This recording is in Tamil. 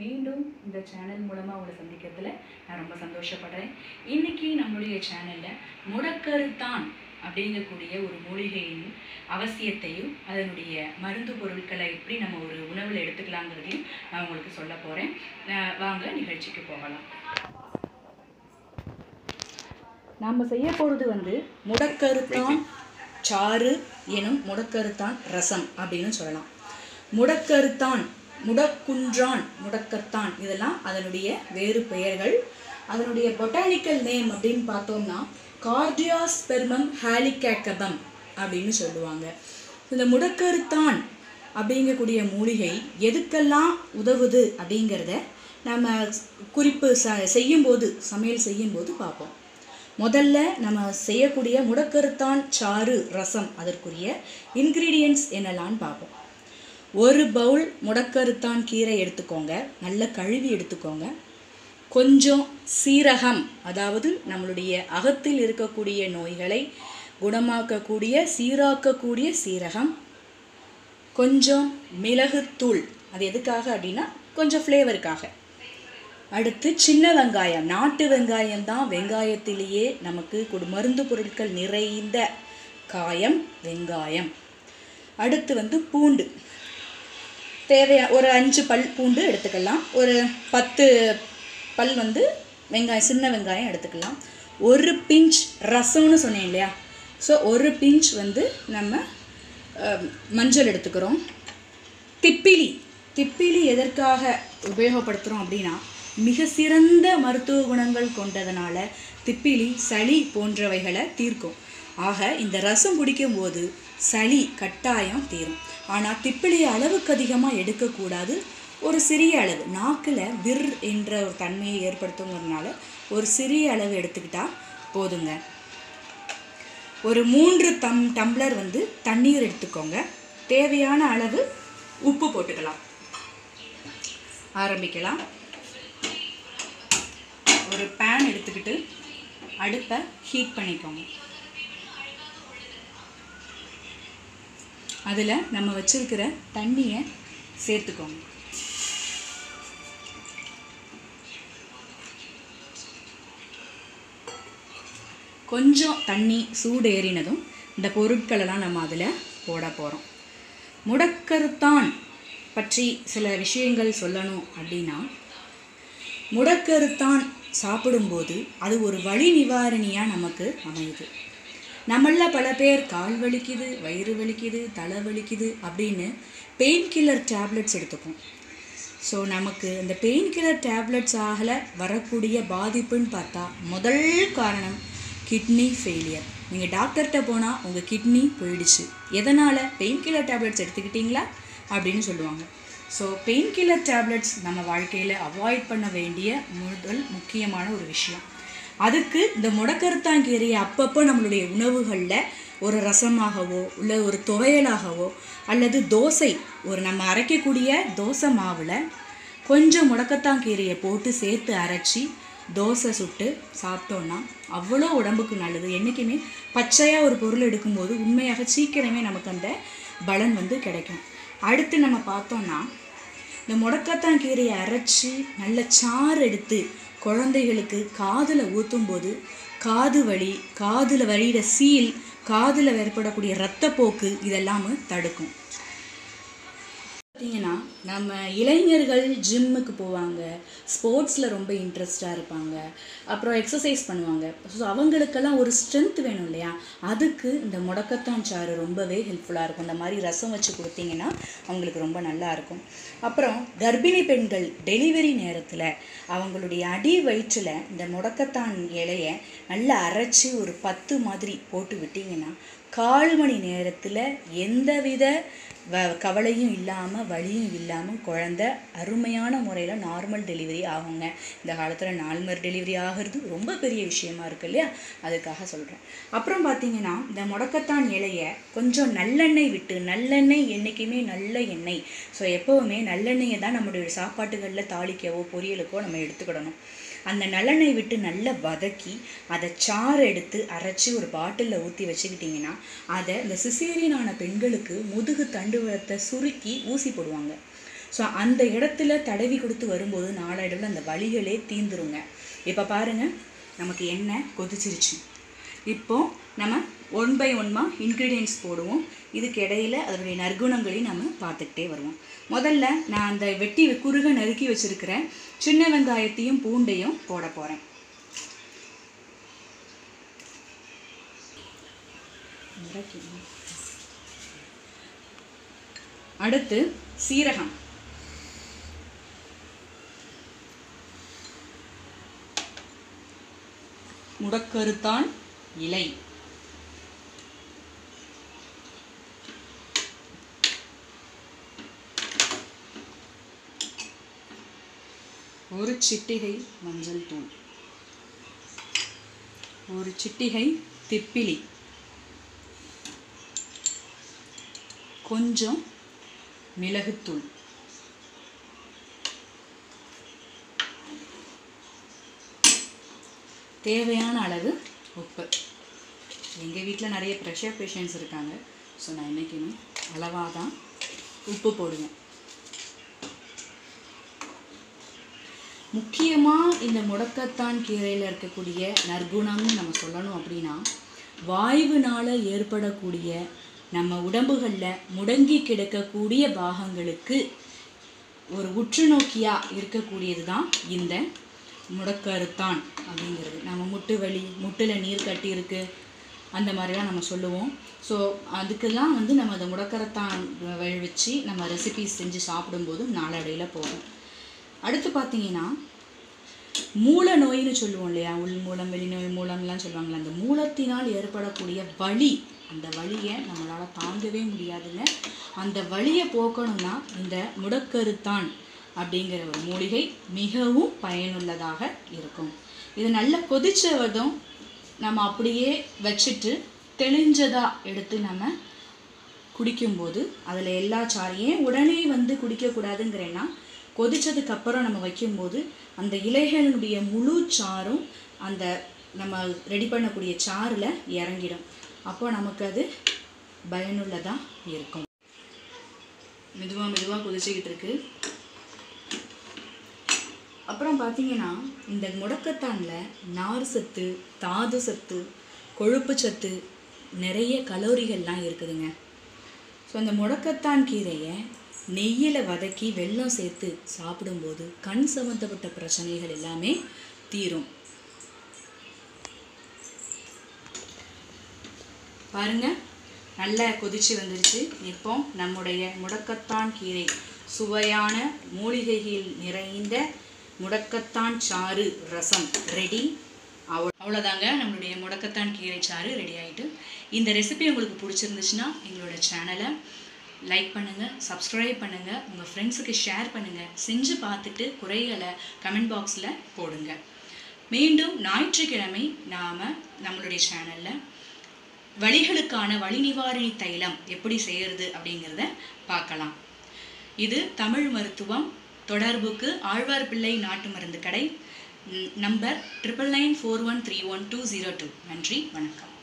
மீண்டும் இந்த சேனல் மூலமாக உங்களை சந்திக்கிறதுல நான் ரொம்ப சந்தோஷப்படுறேன். இன்றைக்கி நம்முடைய சேனலில் முடக்கருத்தான் அப்படிங்கக்கூடிய ஒரு மூலிகையின் அவசியத்தையும் அதனுடைய மருந்து பொருட்களை எப்படி நம்ம ஒரு உணவில் எடுத்துக்கலாங்கிறதையும் நான் உங்களுக்கு சொல்ல போகிறேன் வாங்க நிகழ்ச்சிக்கு போகலாம். நாம் செய்ய போகிறது வந்து முடக்கருத்தான் சாறு எனும் முடக்கருத்தான் ரசம் அப்படின்னு சொல்லலாம். முடக்கருத்தான் முடக்குன்றான் முடக்கத்தான். இதெல்லாம் அதனுடைய வேறு பெயர்கள். அதனுடைய பொட்டானிக்கல் நேம் அப்படின்னு பார்த்தோம்னா கார்டியாஸ்பெர்மம் ஹாலிகேக்கபம் அப்படின்னு சொல்லுவாங்க. இந்த முடக்கருத்தான் அப்படிங்கக்கூடிய மூலிகை எதுக்கெல்லாம் உதவுது அப்படிங்கிறத நம்ம குறிப்பு ச செய்யும்போது சமையல் செய்யும்போது பார்ப்போம். முதல்ல நம்ம செய்யக்கூடிய முடக்கருத்தான் சாறு ரசம் அதற்குரிய இன்க்ரீடியன்ட்ஸ் என்னெல்லாம்னு பார்ப்போம். ஒரு பவுல் முடக்கருத்தான் கீரை எடுத்துக்கோங்க. நல்ல கழுவி எடுத்துக்கோங்க. கொஞ்சம் சீரகம் அதாவது நம்மளுடைய அகத்தில் இருக்கக்கூடிய நோய்களை குணமாக்கக்கூடிய சீராக்கக்கூடிய சீரகம். கொஞ்சம் மிளகுத்தூள். அது எதுக்காக அப்படின்னா கொஞ்சம் ஃப்ளேவருக்காக அடுத்து சின்ன வெங்காயம். நாட்டு வெங்காயம் தான் வெங்காயத்திலேயே நமக்கு கொடு மருந்து பொருட்கள் நிறைந்த காயம் வெங்காயம். அடுத்து வந்து பூண்டு. தேவையா ஒரு அஞ்சு பல் பூண்டு எடுத்துக்கலாம். ஒரு பத்து பல் வந்து வெங்காயம் சின்ன வெங்காயம் எடுத்துக்கலாம். ஒரு பிஞ்ச் ரசம்னு சொன்னேன் இல்லையா? ஸோ ஒரு பிஞ்ச் வந்து நம்ம மஞ்சள் எடுத்துக்கிறோம். திப்பிலி. திப்பிலி எதற்காக உபயோகப்படுத்துகிறோம் அப்படின்னா மிக சிறந்த மருத்துவ குணங்கள் கொண்டதுனால திப்பிலி சளி போன்றவைகளை தீர்க்கும். ஆக இந்த ரசம் குடிக்கும்போது சளி கட்டாயம் தீரும். ஆனால் திப்பிலியை அளவுக்கு அதிகமாக எடுக்கக்கூடாது. ஒரு சிறிய அளவு. நாக்கில் விர் என்ற ஒரு தன்மையை ஏற்படுத்துங்கிறதுனால ஒரு சிறிய அளவு எடுத்துக்கிட்டால் போதுங்க. ஒரு மூன்று தம் டம்ளர் வந்து தண்ணீர் எடுத்துக்கோங்க. தேவையான அளவு உப்பு போட்டுக்கலாம். ஆரம்பிக்கலாம். ஒரு பேன் எடுத்துக்கிட்டு அடுப்பை ஹீட் பண்ணிக்கோங்க. அதில் நம்ம வச்சுருக்கிற தண்ணியை சேர்த்துக்கோங்க. கொஞ்சம் தண்ணி சூடு ஏறினதும் இந்த பொருட்களெல்லாம் நம்ம அதில் போட போகிறோம் முடக்கருத்தான் பற்றி சில விஷயங்கள் சொல்லணும் அப்படின்னா முடக்கருத்தான் சாப்பிடும்போது அது ஒரு வழி நிவாரணியாக நமக்கு அமையுது. நம்மள பல பேர் கால் வலிக்குது வயிறு வலிக்குது தலை வலிக்குது அப்படின்னு பெயின் கில்லர் டேப்லெட்ஸ் எடுத்துப்போம். ஸோ நமக்கு இந்த பெயின் கில்லர் டேப்லெட்ஸ் ஆகல வரக்கூடிய பாதிப்புன்னு பார்த்தா முதல் காரணம் கிட்னி ஃபெயிலியர் நீங்கள் டாக்டர்கிட்ட போனால் உங்கள் கிட்னி போயிடுச்சு. எதனால்? பெயின் கில்லர் டேப்லெட்ஸ் எடுத்துக்கிட்டிங்களா? அப்படின்னு சொல்லுவாங்க. ஸோ பெயின் கில்லர் டேப்லெட்ஸ் நம்ம வாழ்க்கையில் அவாய்ட் பண்ண வேண்டிய முதல் முக்கியமான ஒரு விஷயம். அதுக்கு இந்த முடக்கருத்தாங்கீரையை அப்பப்போ நம்மளுடைய உணவுகளில் ஒரு ரசமாகவோ இல்லை ஒரு துவையலாகவோ அல்லது தோசை ஒரு நம்ம அரைக்கக்கூடிய தோசை மாவில் கொஞ்சம் முடக்கத்தாங்கீரையை போட்டு சேர்த்து அரைச்சி தோசை சுட்டு சாப்பிட்டோன்னா அவ்வளோ உடம்புக்கு நல்லது. என்றைக்குமே பச்சையாக ஒரு பொருள் எடுக்கும்போது உண்மையாக சீக்கிரமே நமக்கு அந்த பலன் வந்து கிடைக்கும். அடுத்து நம்ம பார்த்தோன்னா இந்த முடக்கத்தான் கீரையை அரைச்சி நல்ல சாறு எடுத்து குழந்தைகளுக்கு காதில் ஊற்றும்போது காது வலி காதில் வழியிற சீல் காதில் ஏற்படக்கூடிய இரத்தப்போக்கு இதெல்லாமே தடுக்கும். பார்த்தீங்கன்னா நம்ம இளைஞர்கள் ஜிம்முக்கு போவாங்க ஸ்போர்ட்ஸில் ரொம்ப இன்ட்ரெஸ்டாக இருப்பாங்க அப்புறம் எக்ஸசைஸ் பண்ணுவாங்க. ஸோ அவங்களுக்கெல்லாம் ஒரு ஸ்ட்ரென்த் வேணும் இல்லையா? அதுக்கு இந்த முடக்கத்தான் சாறு ரொம்பவே ஹெல்ப்ஃபுல்லாக இருக்கும். இந்த மாதிரி ரசம் வச்சு கொடுத்தீங்கன்னா அவங்களுக்கு ரொம்ப நல்லா இருக்கும். அப்புறம் கர்ப்பிணி பெண்கள் டெலிவரி நேரத்தில் அவங்களுடைய அடி வயிற்றில் இந்த முடக்கத்தான் இலையை நல்லா அரைச்சி ஒரு பத்து மாதிரி போட்டு விட்டிங்கன்னா கால் மணி நேரத்தில் எந்தவித வ கவலையும் இல்லாமல் வழியும் இல்லாமல் குழந்த அருமையான முறையில் நார்மல் டெலிவரி ஆகுங்க. இந்த காலத்தில் நார்மல் டெலிவரி ஆகிறது ரொம்ப பெரிய விஷயமா இருக்கு இல்லையா? அதுக்காக சொல்கிறேன் அப்புறம் பார்த்தீங்கன்னா இந்த முடக்கத்தான் இலையை கொஞ்சம் நல்லெண்ணெய் விட்டு நல்லெண்ணெய் என்றைக்குமே நல்ல எண்ணெய். ஸோ எப்போவுமே நல்லெண்ணெயை தான் நம்மளுடைய சாப்பாட்டுகளில் தாளிக்கவோ பொரியலுக்கோ நம்ம எடுத்துக்கிடணும். அந்த நல்லெண்ணெய் விட்டு நல்லா வதக்கி அதை சாறு எடுத்து அரைச்சி ஒரு பாட்டிலில் ஊற்றி வச்சுக்கிட்டிங்கன்னா அதை இந்த சிசேரியனான பெண்களுக்கு முதுகு தண்டுவரத்தை சுருக்கி ஊசி போடுவாங்க. ஸோ அந்த இடத்துல தடவி கொடுத்து வரும்போது நாளடைவில் அந்த வலிகளே தீந்துருங்க. இப்போ பாருங்க நமக்கு எண்ணெய் கொதிச்சிருச்சு. இப்போ நம்ம ஒன் பை ஒன்மா இன்க்ரீடியன்ஸ் போடுவோம். இதுக்கு இடையில் அதனுடைய நற்குணங்களையும் நம்ம பார்த்துக்கிட்டே வருவோம். முதல்ல நான் அந்த வெட்டி குறுக நறுக்கி வச்சிருக்கிற சின்ன வெங்காயத்தையும் பூண்டையும் போட போகிறேன் அடுத்து சீரகம். முடக்கருத்தான் இலை. ஒரு சிட்டிகை மஞ்சள் தூள். ஒரு சிட்டிகை திப்பிலி. கொஞ்சம் மிளகுத்தூள். தேவையான அளவு உப்பு. எங்கள் வீட்டில் நிறைய ப்ரெஷர் பேஷண்ட்ஸ் இருக்காங்க. ஸோ நான் என்றைக்குமே அளவாக தான் உப்பு போடுவேன். முக்கியமாக இந்த முடக்கத்தான் கீரையில் இருக்கக்கூடிய நற்குணம்னு நம்ம சொல்லணும் அப்படின்னா வாய்வுனால ஏற்படக்கூடிய நம்ம உடம்புகளில் முடங்கி கிடக்கக்கூடிய பாகங்களுக்கு ஒரு உற்றுநோக்கியாக இருக்கக்கூடியது தான் இந்த முடக்கருத்தான் அப்படிங்கிறது. நம்ம முட்டு வலி முட்டில் நீர் கட்டி இருக்கு அந்த மாதிரிலாம் நம்ம சொல்லுவோம். ஸோ அதுக்கெல்லாம் வந்து நம்ம அதை முடக்கரத்தான் வ- வச்சு நம்ம ரெசிபிஸ் செஞ்சு சாப்பிடும்போது நாளடையில் போகும். அடுத்து பார்த்தீங்கன்னா மூல நோயின்னு சொல்லுவோம் இல்லையா? உள் மூலம் வெளிநோய் மூலம்லாம் சொல்லுவாங்களே அந்த மூலத்தினால் ஏற்படக்கூடிய வலி அந்த வழியை நம்மளால் தாங்கவே முடியாதுங்க. அந்த வழியை போக்கணும்னா இந்த முடக்கருத்தான் அப்படிங்கிற ஒரு மூலிகை மிகவும் பயனுள்ளதாக இருக்கும். இது நல்லா கொதிச்சவதும் நம்ம அப்படியே வச்சுட்டு தெளிஞ்சதா எடுத்து நம்ம குடிக்கும்போது அதில் எல்லா சாறையும் உடனே வந்து குடிக்கக்கூடாதுங்கிறேன்னா கொதித்ததுக்கு அப்புறம் நம்ம வைக்கும்போது அந்த இலைகளினுடைய முழு சாறும் அந்த நம்ம ரெடி பண்ணக்கூடிய சாறில் இறங்கிடும். அப்போ நமக்கு அது பயனுள்ளதாக இருக்கும். மெதுவாக மெதுவாக கொதிச்சுக்கிட்டு இருக்கு. அப்புறம் பார்த்தீங்கன்னா இந்த முடக்கத்தானில் நார் சத்து தாது சத்து கொழுப்பு சத்து நிறைய கலோரிகள்லாம் இருக்குதுங்க. ஸோ அந்த முடக்கத்தான் கீரையை நெய்யில் வதக்கி வெல்லம் சேர்த்து சாப்பிடும்போது கண் சம்மந்தப்பட்ட பிரச்சனைகள் எல்லாமே தீரும். பாருங்க நல்லா கொதிச்சு வந்துருச்சு. இப்போ நம்முடைய முடக்கத்தான் கீரை. சுவையான மூலிகைகள் நிறைந்த முடக்கத்தான் சாறு ரசம். ரெடி அவ்வளோதாங்க. நம்மளுடைய முடக்கத்தான் கீரை சாறு ரெடி ஆகிட்டு இந்த ரெசிபி உங்களுக்கு பிடிச்சிருந்துச்சுன்னா எங்களோட சேனலை லைக் பண்ணுங்கள் சப்ஸ்கிரைப் பண்ணுங்கள் உங்கள் ஃப்ரெண்ட்ஸுக்கு ஷேர் பண்ணுங்கள் செஞ்சு பார்த்துட்டு குறைகளை கமெண்ட் பாக்ஸில் போடுங்க. மீண்டும் ஞாயிற்றுக்கிழமை நாம் நம்மளுடைய சேனலில் வழிகளுக்கான வழிநிவாரணி தைலம் எப்படி செய்கிறது அப்படிங்கிறத பார்க்கலாம். இது தமிழ் மருத்துவம் தொடர்புக்கு ஆழ்வார்பிள்ளை நாட்டு மருந்து கடை number triple nine four one three one two zero two நன்றி வணக்கம்.